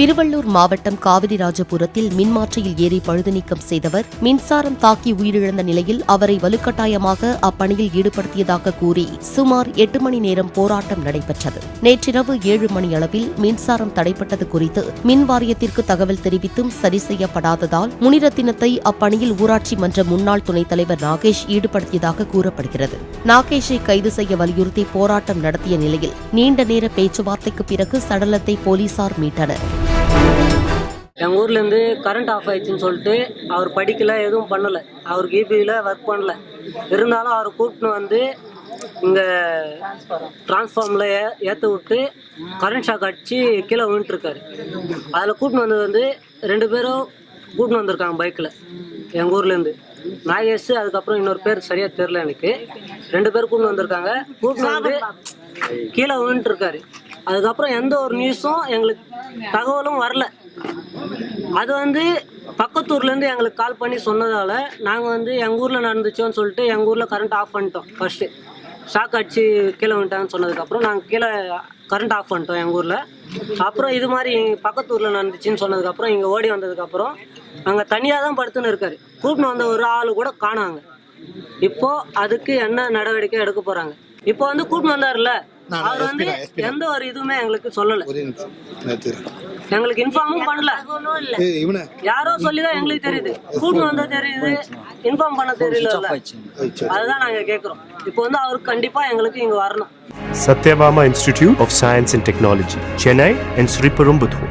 திருவள்ளூர் மாவட்டம் காவிரிராஜபுரத்தில் மின்மாற்றியில் ஏறி பழுது நீக்கம் செய்தவர். மின்சாரம் தாக்கி உயிரிழந்த நிலையில் அவரை வலுக்கட்டாயமாக அப்பணியில் ஈடுபடுத்தியதாக கூறி சுமார் எட்டு மணி நேரம் போராட்டம் நடைபெற்றது. நேற்றிரவு ஏழு மணி அளவில் மின்சாரம் தடைப்பட்டது குறித்து மின் வாரியத்திற்கு தகவல் தெரிவித்தும் சரி செய்யப்படாததால் முனிரத்தினத்தை அப்பணியில் ஊராட்சி மன்ற முன்னாள் துணைத் தலைவர் நாகேஷ் ஈடுபடுத்தியதாக கூறப்படுகிறது. நாகேஷை கைது செய்ய வலியுறுத்தி போராட்டம் நடத்திய நிலையில் நீண்ட நேர பேச்சுவார்த்தைக்கு பிறகு சடலத்தை போலீசார் மீட்டனர். எங்கள் ஊர்லேருந்து கரண்ட் ஆஃப் ஆயிடுச்சுன்னு சொல்லிட்டு அவர் படிக்கல எதுவும் பண்ணலை. அவர் கிபியில் ஒர்க் பண்ணல. இருந்தாலும் அவர் கூப்பிட்டு வந்து இங்கே டிரான்ஸ்ஃபார்மில் ஏ ஏற்ற விட்டு கரண்ட் ஷாக் அடித்து கீழே விழுந்துட்டுருக்காரு. அதில் கூப்பிட்டு வந்தது வந்து ரெண்டு பேரும் கூப்பிட்டு வந்திருக்காங்க பைக்கில் எங்கள் ஊர்லேருந்து. நாகேஷ் அதுக்கப்புறம் இன்னொரு பேர் சரியாக தெரில எனக்கு. ரெண்டு பேர் கூப்பிட்டு வந்திருக்காங்க. கூப்பிட்டு வந்து கீழே விழுந்துட்டுருக்காரு. அதுக்கப்புறம் எந்த ஒரு நியூஸும் எங்களுக்கு தகவலும் வரல. அது வந்து பக்கத்தூர்லேருந்து எங்களுக்கு கால் பண்ணி சொன்னதால் நாங்கள் வந்து எங்கள் ஊரில் நடந்துச்சோன்னு சொல்லிட்டு எங்கள் ஊரில் கரண்ட் ஆஃப் பண்ணிட்டோம் ஃபஸ்ட்டு ஷாக் அடிச்சு கீழே வந்துட்டாங்கன்னு சொன்னதுக்கப்புறம் நாங்கள் கீழே கரண்ட் ஆஃப் பண்ணிட்டோம் எங்கள் ஊரில். அப்புறம் இது மாதிரி பக்கத்தூரில் நடந்துச்சுன்னு சொன்னதுக்கப்புறம் இங்கே ஓடி வந்ததுக்கப்புறம் அங்கே தனியாக தான் படுத்துன்னு இருக்காரு. கூப்பிட்டு வந்த ஒரு ஆள் கூட காணாங்க. இப்போ அதுக்கு என்ன நடவடிக்கை எடுக்க போகிறாங்க இப்போ வந்து கூப்பிட்டு வந்தார்ல அவர் வந்து எந்த ஒரு இதுவுமே எங்களுக்கு சொல்லலை. ஒரே நிமிஷம் நிறுத்திடுறேன் எங்களுக்கு இன்ஃபார்மும் பண்ணல. யாரோ சொல்லிதான் எங்களுக்கு தெரியுது. கூட்டு வந்தா தெரியுது இன்ஃபார்ம் பண்ண தெரியல அதுதான் நாங்க கேக்குறோம். இப்போ வந்து அவருக்கு கண்டிப்பா எங்களுக்கு இங்க வரணும். Satyabama Institute of Science and Technology, Chennai and Sriperumbudur.